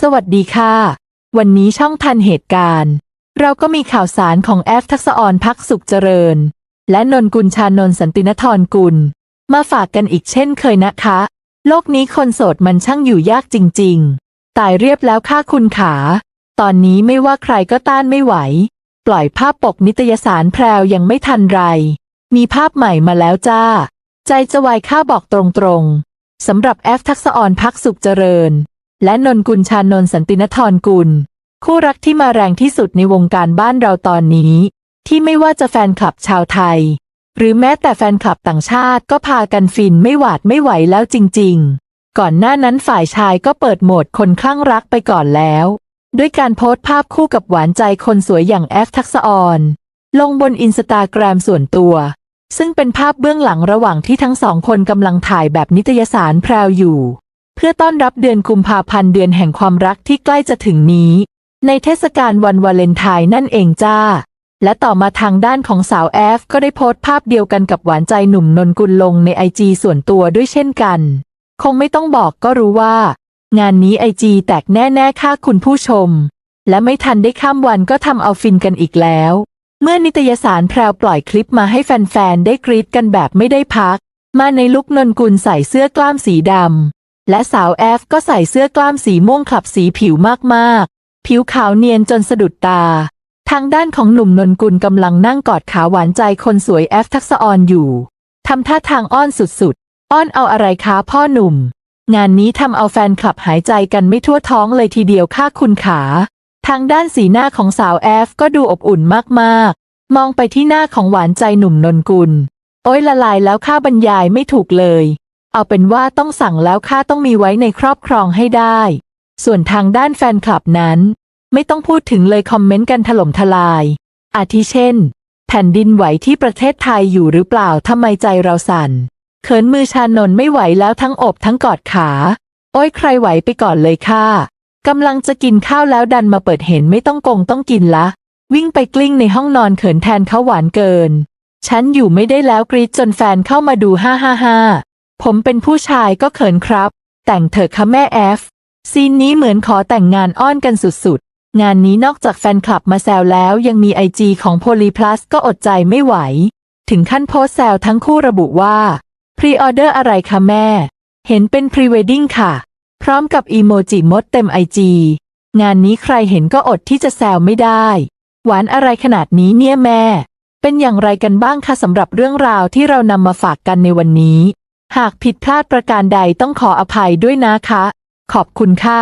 สวัสดีค่ะ วันนี้ช่องทันเหตุการณ์ เราก็มีข่าวสารของแอฟทักษออนพักสุขเจริญ และนนกุลชานนสันตินทรกุล มาฝากกันอีกเช่นเคยนะคะ โลกนี้คนโสดมันช่างอยู่ยากจริง ๆ ตายเรียบแล้วค่าคุณขา ตอนนี้ไม่ว่าใครก็ต้านไม่ไหว ปล่อยภาพปกนิตยสารแพรวยังไม่ทันไร มีภาพใหม่มาแล้วจ้า ใจจะวายค่าบอกตรงๆสำหรับแอฟทักษออนพักสุขเจริญ และนนกุลชานนสันตินทรกุล คู่รักที่มาแรงที่สุดในวงการบ้านเราตอนนี้ ที่ไม่ว่าจะแฟนคลับชาวไทย หรือแม้แต่แฟนคลับต่างชาติก็พากันฟินไม่หวาดไม่ไหวแล้วจริง ๆ ก่อนหน้านั้นฝ่ายชายก็เปิดโหมดคนคลั่งรักไปก่อนแล้ว ด้วยการโพสต์ภาพคู่กับหวานใจคนสวยอย่างแอฟทักษออนลงบนอินสตาแกรมส่วนตัว ซึ่งเป็นภาพเบื้องหลังระหว่างที่ทั้งสองคนกำลังถ่ายแบบนิตยสารแพรวอยู่ เพื่อต้อนรับเดือนกุมภาพันธ์เดือนแห่งความรักที่ใกล้จะถึงนี้ ในเทศกาลวันวาเลนไทน์นั่นเองจ้า และต่อมาทางด้านของสาวแอฟก็ได้โพสต์ภาพเดียวกันกับหวานใจหนุ่มนนกุลลงในไอจีส่วนตัวด้วยเช่นกัน คงไม่ต้องบอกก็รู้ว่า งานนี้ไอจีแตกแน่ๆค่ะคุณผู้ชม และไม่ทันได้ข้ามวันก็ทำเอาฟินกันอีกแล้ว เมื่อนิตยสารแพรวปล่อยคลิปมาให้แฟนๆได้กรี๊ดกันแบบไม่ได้พัก มาในลุกนนกุลใส่เสื้อกล้ามสีดำ และสาวแอฟก็ใส่เสื้อกล้ามสีม่วงขับสีผิวมากๆ ผิวขาวเนียนจนสะดุดตา ทางด้านของหนุ่มนนกุลกำลังนั่งกอดขาหวานใจคนสวยแอฟทักษะออนอยู่ทำท่าทางอ้อนสุดๆ อ้อนเอาอะไรคะพ่อหนุ่ม งานนี้ทำเอาแฟนคลับหายใจกันไม่ทั่วท้องเลยทีเดียวค่าคุณขา ทางด้านสีหน้าของสาวแอฟก็ดูอบอุ่นมากๆ มองไปที่หน้าของหวานใจหนุ่มนนกุล โอ้ยละลายแล้วค่าบรรยายไม่ถูกเลย เอาเป็นว่าต้องสั่งแล้วค่าต้องมีไว้ในครอบครองให้ได้ ส่วนทางด้านแฟนคลับนั้น ไม่ต้องพูดถึงเลยคอมเมนต์กันถล่มทลาย อาทิเช่น แผ่นดินไหวที่ประเทศไทยอยู่หรือเปล่าทำไมใจเราสั่น เขินมือชานนไม่ไหวแล้วทั้งอบทั้งกอดขา โอ้ยใครไหวไปก่อนเลยค่ะกำลังจะกินข้าวแล้วดันมาเปิดเห็นไม่ต้องกงต้องกินละ วิ่งไปกลิ้งในห้องนอนเขินแทนเขาหวานเกิน ฉันอยู่ไม่ได้แล้วกรีดจนแฟนเข้ามาดูฮ่าฮ่าฮ่า ผมเป็นผู้ชายก็เขินครับ แต่งเถอะค่ะแม่แอฟ ซีนนี้เหมือนขอแต่งงานอ้อนกันสุดๆ งานนี้นอกจากแฟนคลับมาแซวแล้วยังมีไอจีของโพลีพลัสก็อดใจไม่ไหว ถึงขั้นโพสแซวทั้งคู่ระบุว่า พรีออเดอร์อะไรคะแม่ เห็นเป็นพรีเวดดิ้งค่ะ พร้อมกับอีโมจิมดเต็มไอจีงานนี้ใครเห็นก็อดที่จะแซวไม่ได้ หวานอะไรขนาดนี้เนี่ยแม่ เป็นอย่างไรกันบ้างคะสำหรับเรื่องราวที่เรานำมาฝากกันในวันนี้ หากผิดพลาดประการใดต้องขออภัยด้วยนะคะ ขอบคุณค่ะ